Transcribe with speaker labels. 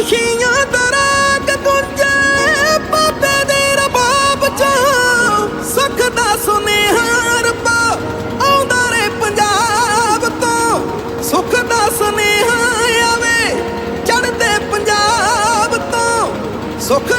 Speaker 1: ਖੁਸ਼ੀਆਂ ਦਾ ਰਾਗ ਦਾ ਸੁਨੇਹਾ ਰੇ ਪੰਜਾਬ ਤੋਂ। ਸੁਖ ਸੁਨੇਹਾ ਆਵੇ ਚੜਦੇ ਪੰਜਾਬ ਤੋਂ। ਸੁਖ